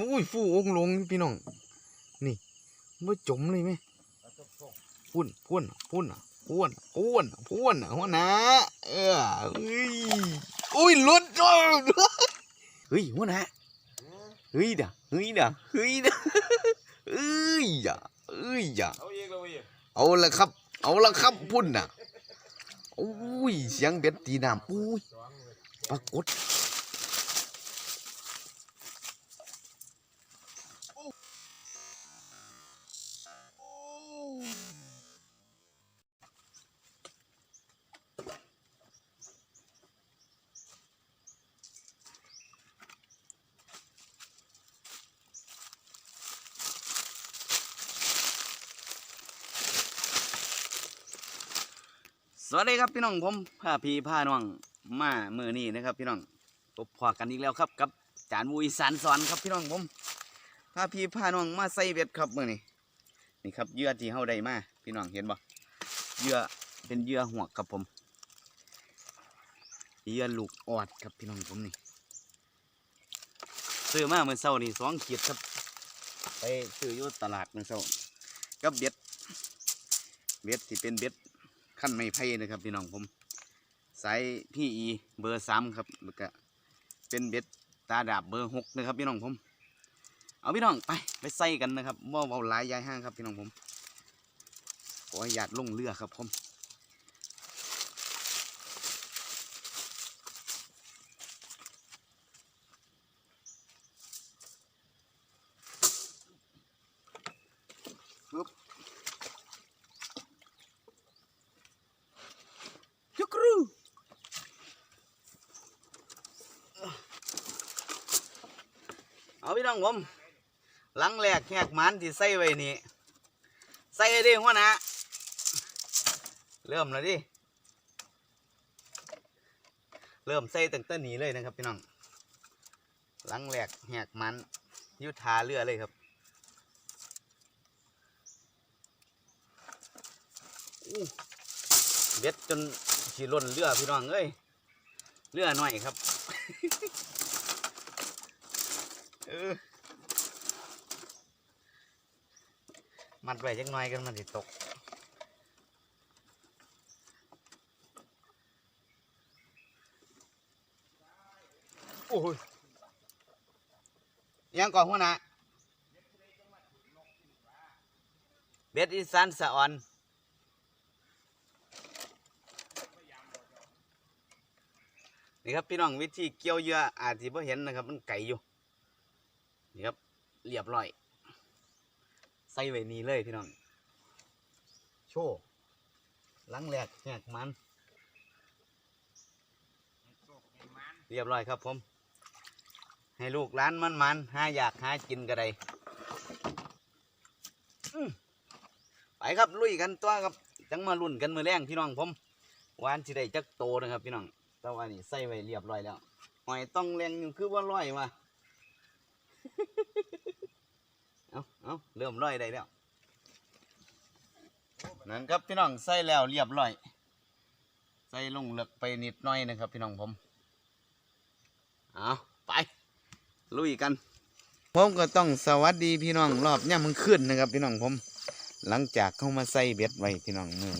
อุ้ยฟูองลงพี่น้อง นี่ไม่จมเลยไหมพุ่นพุ่นพุ่นอะพุ่นพุ่นพุ่นอะหัวหน้าเออเอ้ยอุ้ยลุดโอ้ยเฮ้ยหัวหน้าเฮ้ยด่าเฮ้ยด่าเฮ้ยด่าเอ้ยอย่าเอ้ยอย่าเอาอีกแล้วอีกเอาละครับ เอาละครับพุ่นน่ะอุ้ยเสียงเบ็ดตีน้ำอุ้ยปรากฏ สวัสดีครับพี่น้องผมพาพี่พาน้องมาเมื่อนี้นะครับ พี่น้องพบพอกันอีกแล้วครับกับจานวุยสานสอนครับพี่น้องผมพาพี่พาน้องมาใส่เบ็ดครับเมื่อนี้นี่ครับเยื่อที่เฮาได้มาพี่น้องเห็นบ่เยื่อเป็นเยื่อหวกครับผมเยื่อลูกออดครับพี่น้องผมนี่ซื้อมาเมื่อเช้านี่สองขีดครับ ไปซื้ออยู่ตลาดเมื่อเช้ากับเบ็ดเบ็ดที่เป็นเบ็ด ขั้นไม่ไพ่นะครับพี่น้องผมสายพี่อีเบอร์สามครับแล้วก็เป็นเบ็ดตาดาบเบอร์หกนะครับพี่น้องผม เอาพี่น้องไปไปใส่กันนะครับว่าเบาหลายยายห้างครับพี่น้องผมขออนุญาตลงเรือครับผมปึ๊บยุกรูเอาพี่ น้องผมหลังแรกแหกมันที่ใส่ไว้นี่ใส่ดิหัวนะเริ่มแล้วดิเริ่มใส่ตั้งแต่นี้เลยนะครับพี่น้องหลังแรกแหกมันยุทาเรือเลยครับเบ็ดจนสีล่นเรือพี่น้องเอ้ยเรือหน่อยครับ เออ มัดไว้จักหน่อยกันมันสิตกโอ้ยยังก่อนหัวหน้าเบ็ดอีสานสะออนนี่ครับพี่น้องวิธีเกี่ยวเยื่ออาจจะไ่เห็นนะครับ มันไก่อยู่นี่ครับเรียบร้อย ใส่ไว้นี่เลยพี่น้อง โชว์หลังแหลกแหกมัน เรียบร้อยครับผม ให้ลูกร้านมันมันหาอยากหากินก็ได้อื้อไปครับลุยกันตัวครับ จังมาลุ่นกันมือแรงพี่น้องผมวานสิได้จักโตนะครับพี่น้องแต่ว่านี่ใส่ไว้เรียบร้อยแล้วหอยต้องแรงอยู่คือว่าร้อยมา เอาเริ่มร้อยได้แล้วนั่นครับพี่น้องใส่แล้วเรียบร้อยใส่ลงเลือกไปนิดหน้อยนะครับ พี่น้องผมเอาไปลุยกันผมก็ต้องสวัสดีพี่น้องรอบย่ำมึงขึ้นนะครับ พี่น้องผม หลังจากเข้ามาใส่เบ็ดไว้พี่น้องมือ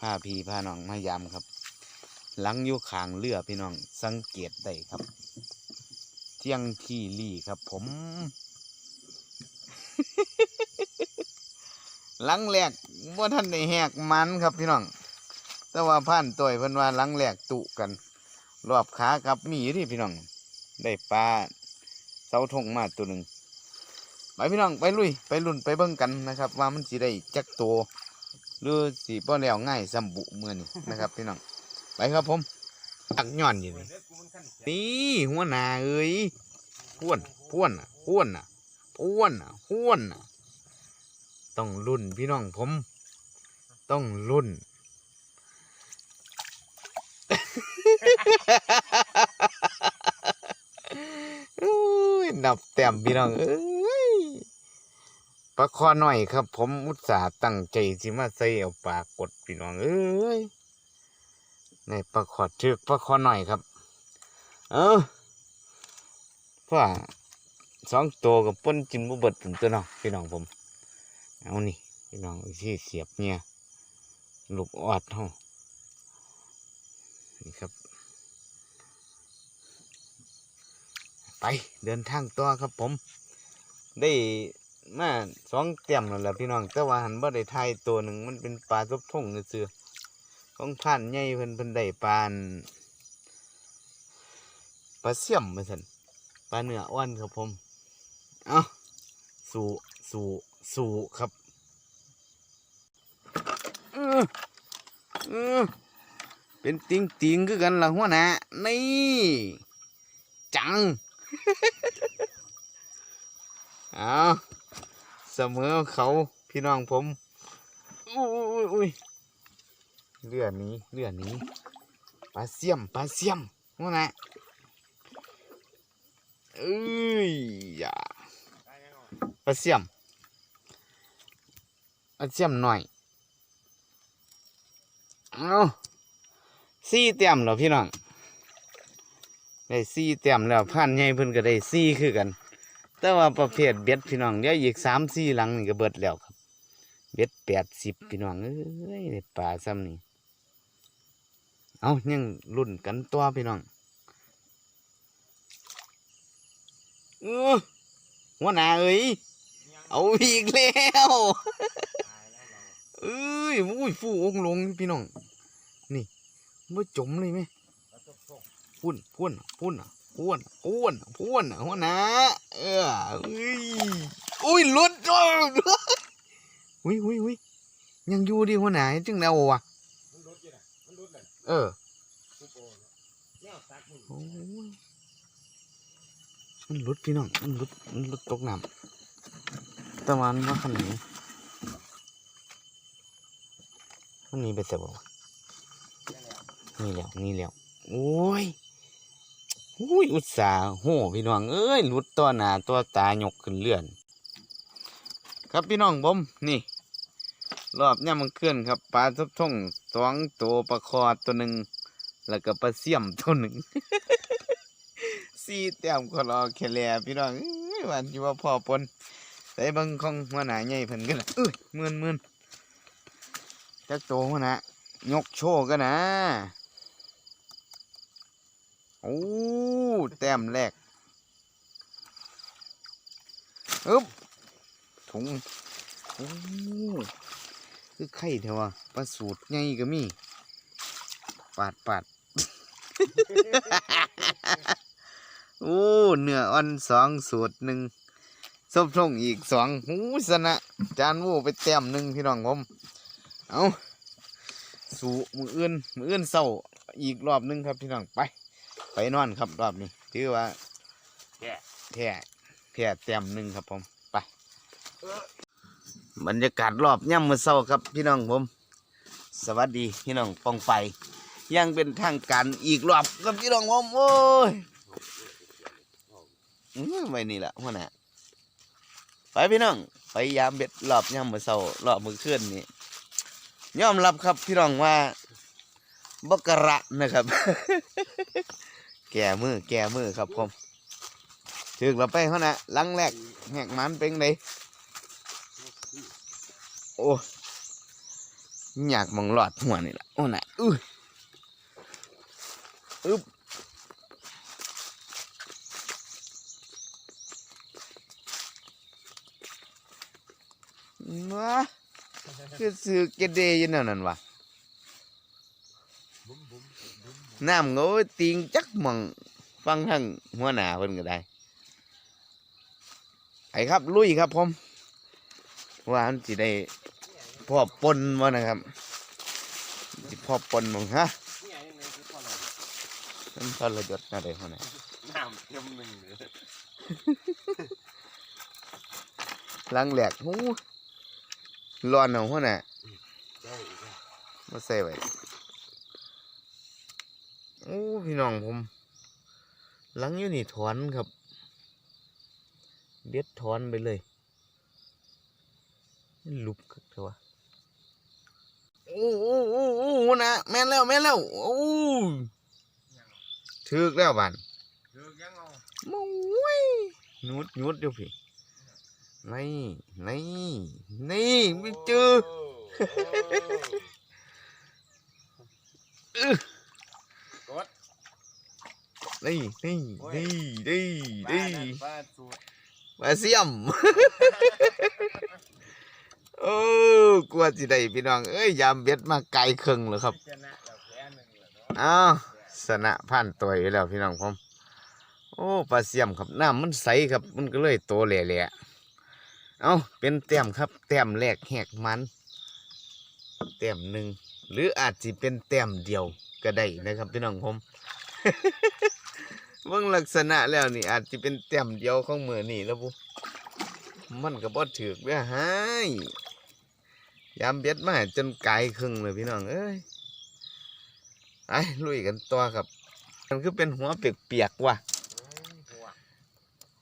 พาพี่พาน้องมายามครับ หลังอยู่ขางเรือพี่น้องสังเกตได้ครับ เที่ยงที่ลี่ครับ ผม หลังแรกว่าท่านได้แหกมันครับพี่น้อง แต่ว่าผ่านต่อยเพิ่นว่าหลังแรกตุกัน รอบขาครับนี่ที่พี่น้อง ได้ปลาเสาธงมาตัวหนึ่งไปพี่น้องไปลุยไปลุ่นไปเบิ่งกันนะครับ ว่ามันสิได้จักโตวหรือสิบ่แล้วง่ายสำบุเมือนี่นะครับ พี่น้องไปครับผมตักย่อนอยู่นี่นี่หัวหน้าเอ้ยพ่วนพ่วนอะพ่วนอะพ่วนอะพ่วนอะ ต้องรุ่นพี่น้องผม ต้องรุ่น นับแต้มพี่น้องเอ้ยปลาคอหน่อยครับ ผมอุตส่าห์ตั้งใจสิมาใส่เอาปลากดพี่น้องเอ้ยในปลาขอดทึกปลาคอหน่อยครับ เออว่าสองตัวกับป้นจินบ่เบิดผมตัวเนาะพี่น้องผม เอานี่พี่น้องที่เสียบเนี่ยหลูกออดเฮานี่ครับ ไปเดินทางต่อครับผม ได้มาสองเต็มแล้วแหละพี่น้อง แต่ว่าหันบ่ได้ทายตัวหนึ่งมันเป็นปลาทบทงเสือของผ่านใหญ่เพิ่นเพิ่นได้ปลานปลาเสี่ยมมาสันปลาเนื้ออ้วนครับผม เอาสู่สู่ สู่ครับเป็นติงติงคือกันละหัวหน้านี่ จังเอาเสมอเขาพี่น้องผมอุ้ยอุ้ยเรือนี้เรือนี้ปลาเสียมปลาเสียมหัวหน้าเอ้ยยาปลาเสียม ปลาเสียมหน่อย เอาสี่เต็มแล้วพี่น้องได้สี่เต็มแล้วพันใหญ่เพิ่นก็ได้สี่คือกัน แต่ว่าประเภทเบ็ดพี่น้องเดี๋ยวอีกสามสี่หลังนี่ก็เบิดแล้วครับ เบ็ดแปดสิบพี่น้องเอ้ยได้ปลาซ้ำนี่เอายังรุ่นกันตัวพี่น้องเออหัวหน้าเอ้ยเอาอีกแล้ว เอ้ยอุ้ยฟูองลงพี่น้อง นี่ไม่จมเลยไหมพุ่นพุ่นพุ่นอะพุ่นพุ่นพุ่นอะหัวหน้าเอออุ้ยอุ้ยลุดโอ้ยอุ้ยอุ้ยอุ้ยยังอยู่ดิหัวหนาจึงแล้ววะมันรุดอยู่น่ะมันรุดเลยเออมันลุดพี่น้องมันลุดมันลุดตกน้ำต่วามันว่าขนาดนี้ันหนีไปแต่บอกนี่แล้วนี่แล้วโอ้ยอุ้ยอุตส่าห์โหพี่น้องเอ้ยหลุดตัวหนาตัวตายกขึ้นเลื่อน ครับพี่น้องผมนี่ รอบเนี่ยมันเคลื่อนครับปลาทับท่งสองตัวปลาคอตัวหนึ่งแล้วก็ปลาเสี่ยมตัวหนึ่งสี่แต้มก็รอแค่แลพี่น้องวันที่ว่าพอปนแต่บางของหัวหน้าใหญ่เพิ่นกันละเอ้ยมื่นมื่น จักโตหัวน้ายกโชว์กันนะโอ้แต้มแรกอึ๊บถุงโอ้คือไข่เถอะวะปลาสูตรใหญ่ก็มีปาดปาดโอ้เนื้ออ่อนสองสูตรหนึ่งส้มทงอีกสองหูสนะ จานวูไปแต้มหนึ่งพี่น้องผม เอาสู่มืออื่นมืออื่นเศร้าอีกรอบหนึงครับพี่น้องไป ไปนอนครับรอบนี้ถือว่าแพ้แพ้แพ้เต็มหนึ่งครับผมไปบรรยากาศรอบย่ำมือเศร้าครับพี่น้องผม สวัสดีพี่น้องปองไปยังเป็นทางการอีกรอบครับพี่น้องผมโอ้ยอื้อไว้นี่แหละหัวหน้าไปพี่น้องไปยามเบ็ดรอบย่ำมือเศร้ารอบมือเคลื่อนนี่ ยอมรับครับพี่น้องว่าบกระนะครับ แก่มือแก่มือครับผมถึกเราไปเขานะลังแรกแหกมันเป็นไงโอ้อยากมองหลอดหัวนี่ละโอ้น่ะอื้ออึ๊บมา คือซื้อเกเดอยันนนั่นวะบุ้มบุ้มบุ้มน้ำโง่ติงจักหมองฟังทางหัวหน้าเพิ่นก็ได้ไอ้ครับ ลุยครับผมว่ามันสิได้พ่อปนบ่นะครับสิพ่อปนมั้งฮะเนี่ยยังไงคือพอเรามันทรยศอะไรหัวหน้าน้ำเต็มหนึ่งเลยหลังแหลกหู ร้อนเอาหัวหน้าได้อีกแล้วมาใส่ไว้โอ้พี่น้องผมหลังอยู่นี่ถอนครับเบ็ดถอนไปเลยมันลุบครับเถอะวะโอ้โอ้โอ้โอ้นะแม่นแล้วแม่นแล้วโอ้ถึกแล้วบันคือยังเอามุ้ยนุดนุดอยู่พี่ นี่นี่นี่ไม่เจอกดนี่นี่โอ้ยนี่นี่นี่ป้าสูตรมาเสียมโอ้กลัวสิได้พี่น้อง เอ้ย ยามเบ็ดมาไกลครึ่งเลยครับชนะแล้วแพ้หนึ่งแล้วเนาะอ้าวสนะพันตัวอยู่แล้วพี่น้องผม โอ้ปลาเสียมครับน้ำมันใสครับ มันก็เลยโตแหล่ๆ เอาเป็นแต้มครับ แต้มแรกแหกมันแต้มหนึ่งหรืออาจจะเป็นแต้มเดียวก็ได้นะครับพี่น้องผมเบิ่งลักษณะแล้วนี่ อาจจะเป็นแต้มเดียวของมือนี่แล้วบุมันก็บ่ถือกเด้อหายยามเบ็ดมาจนไกลครึ่งเลยพี่น้องเอ้ยไปลุยกันต่อครับ มันคือเป็นหัวเปียกๆว่ะ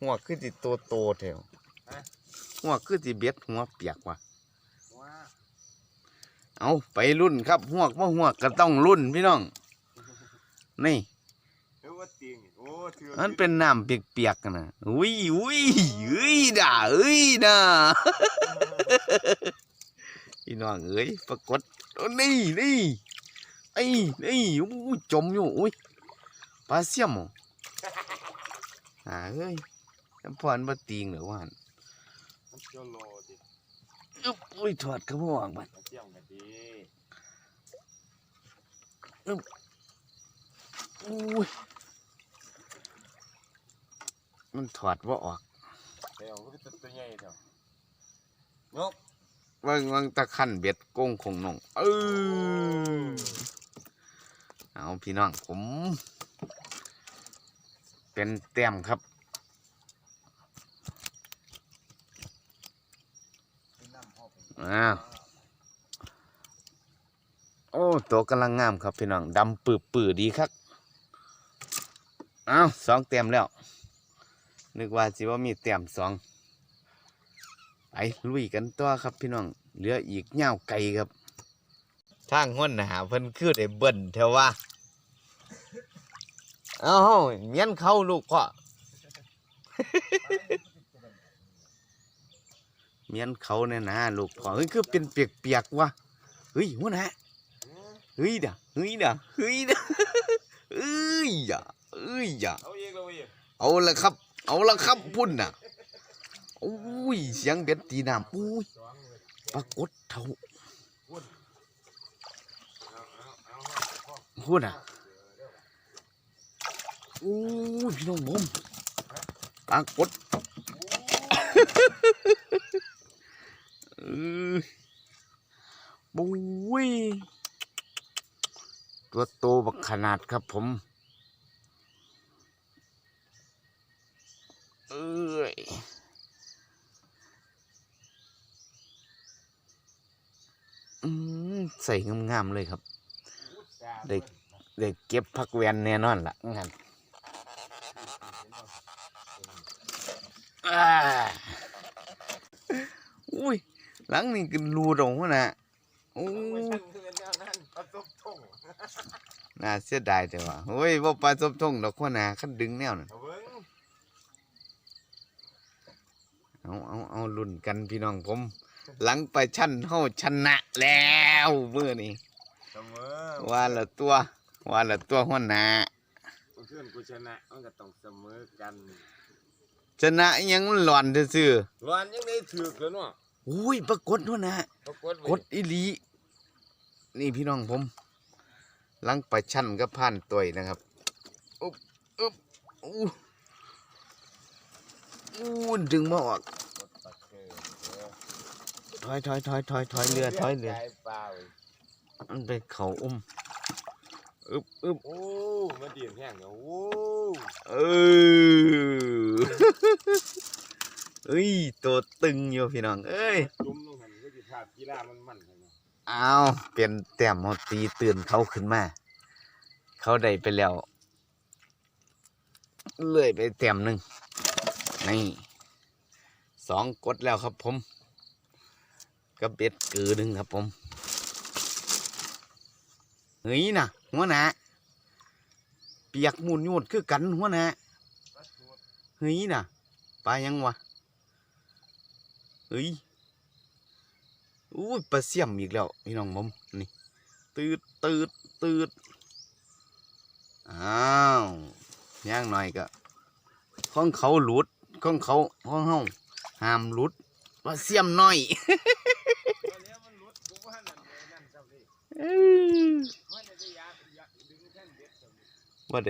หัวคือสิโตโตๆแถวฮะ หัวคือสิเบ็ดหัวเปียกว่ะหัวเอาไปรุ่นครับหัวกว่าหัวกก็ต้องรุ่นพี่น้อง นี่เอ้ยว่าติงโอ้ถือมันเป็นน้ำเปียกๆนะอุ้ยอุ้ยเอ้ยด่าเอ้ยด่าพี่น้องเอ้ยปรากฏโอ้นี่นี่ไอ้นี่อู้จมอยู่อุ้ยปลาเสี่ยมเหรอหาเอ้ยจำพอนบ่ตีงเหรอวะ หั่นมันโจโลดิอึ๊บอุ้ยถอดกระบอกมันมาเที่ยงกันดีอุ้ยมันถอดว่าออกเดี๋ยวก็เป็นตัวใหญ่เดี๋ยวนกเบิ่งเบิ่งตะขันเบ็ดโก้งคงนงเออเอาพี่น้องผม เป็นแต้มครับ อ้าวโอ้ตัวกำลังงามครับพี่น้องดำปื้อปื้อๆดีครับอ้าวสองเต็มแล้ว นึกว่าสิว่ามีเต็มสองไปลุยกันต่อครับพี่น้องเหลืออีกเงาไก่ครับทางห้นหาเพิ่นคือได้เบิ่นเทว่าเอ้าเมียนเข้าลูกพ่อ เมียนเขาเนี่ยนะลูกพ่อเฮ้ยคือเป็นเปียกๆวะเฮ้ยหัวหน้าเฮ้ยด่ะเฮ้ยด่ะเฮ้ยด่ะเอ้ยอย่าเอ้ยอย่าเอาอีกแล้วอีกเอาละครับ เอาละครับพุ่นน่ะโอ้ยเสียงเบ็ดตีน้ำอุ้ยปรากฏเท่าพุ่นน่ะโอ้ยพี่น้องผมปรากฏเออ บุ้ยตัวโตบักขนาดครับผม เอ้ยอืมใส่งามๆเลยครับเด็กเด็กเก็บพักแวนแน่นอนล่ะงั้นอ่าอุ้ย หลังนี่กินรูตรงหัวนะโอ้ไม่ยใช่เพื่อนแนวนั้นประสบทงน่าเสียดายแต่ว่าโอ้ยว่าปลาสมทงดอกหัวหนาคันดึงแนวน่ะเอาเบิ้งเอาเอาเอาลุ่นกันพี่น้องผม หลังไปชั้นเฮาชนะแล้วมื้อนี้เสมอว่าละตัวว่าละตัวหัวหน้าเพื่อนกูชนะมันก็ต้องเสมอกัน ชนะอิหยังมันหลอนซื่อร้านยังได้ถือกแล้วเนาะๆ อุ้ยปรากฏหัวหน้าปรากฏกดอีหลี นี่พี่น้องผมหลังไปชั้นก็ผ่านตัวนะครับอุ๊บอุ๊บอู้อู้ดึงมาออกถอยถอยถอยถอยถอยเรือถอยเรือใจเปล่าเว้ยมันไปเขาอุ้มอึบอึบโอ้มาดีนแห้งเนาะโอ้เออ เอ้ยตัวตึงอยู่พี่น้อง เอ้ยจุ่มลงหันก็สิภาพกีฬามันมันๆเลยเนาะเอาเปลี่ยนแต้มเอาตีตื่นเขาขึ้นมา เขาได้ไปแล้วเลื่อยไปแต้มหนึ่งนี่สองกดแล้วครับผมก็เบ็ดกือหนึ่งครับผมเฮ้ยนะหัวหน้าเปียกมูนยูดคือกันหัวหน้าเฮ้ยนะปลายังวะ เฮ้ยอุ้ยปลาเสี่ยมอีกแล้วพี่น้องผมนี่ตืดตืดตืดอ้าวย่างหน่อยก็ของเขาหลุดของเขาของเฮาห้ามหลุดปลาเสี่ยมหน้อยว่าเลยนั่นเจ้าพี่อื้อมันจะ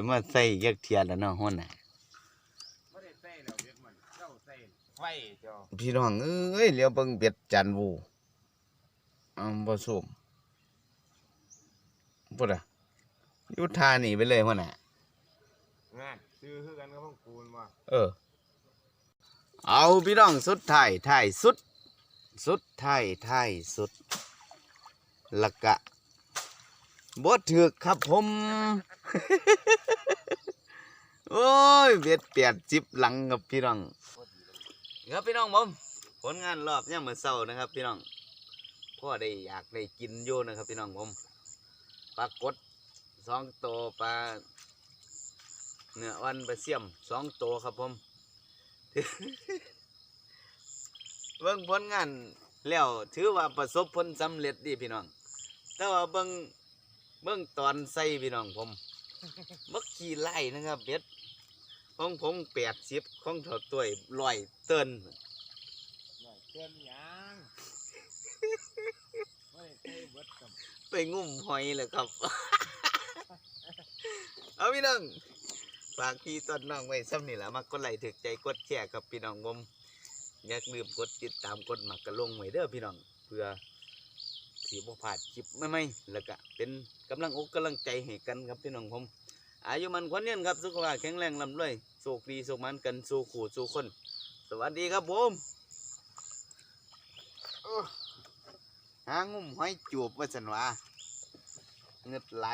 ยวมาใส่ยักเทียนแล้วเนาะฮ้อนน่ะ ไม่ได้ใส่แล้วเบ็ดมันเจ้าใส่ ไฟเจ้าพี่น้องเอ้ยเลี้ยวเบิ่งเบ็ดจันวูอำบ่ส้มพุ่นอะอยู่ท่านี่ไปเลยพ่นน่ะงานซื้อคือกันกับพวกกูนว่าเออ เอาพี่น้องสุดท้ายท้ายสุด สุดท้ายท้ายสุดและกะบ่ถึกครับผม โอ้ยเบ็ดแปดจิบหลังครับพี่น้อง ครับพี่น้องผมผลงานรอบย่ามมื้อเช้านะครับ พี่น้องพ่อได้อยากได้กินอยู่นะครับ พี่น้องผมปลากดสองตัวปลาเนื้อวันปลาเสี่ยมสองตัวครับผมเบิ่งผลงานแล้วถือว่าประสบผลสำเร็จดีพี่น้อง แต่ว่าเบิ่งเบิ่งตอนใส่พี่น้องผมบักขี้ไล่นะครับเบ็ด ของผมแปดสิบของเท่าตัวลอยเติ้นหน่อยเตือนหยังไม่ได้ใส่เบ็ดกับไปงุ่มหอยเลยครับ เอาพี่น้องฝากพี่ต้นน้องไว้ซ้ำนี่แหละมากดไลค์ถึกใจกดแชร์กับพี่น้องผมอย่าลืมกดติดตามกดหมักกระลงไว้เด้อพี่น้องเพื่อสีบ่พลาดคลิปใหม่ๆแล้วก็เป็นกำลังอกกำลังใจให้กันครับพี่น้องผม อายุมันคนเนียนครับ สุขภาพแข็งแรงลำรวยโชคดีสุขมันกันสู่ขู่สู่คน สวัสดีครับผมหางุ่มหอยจูบว่าสันวาเงึดไหล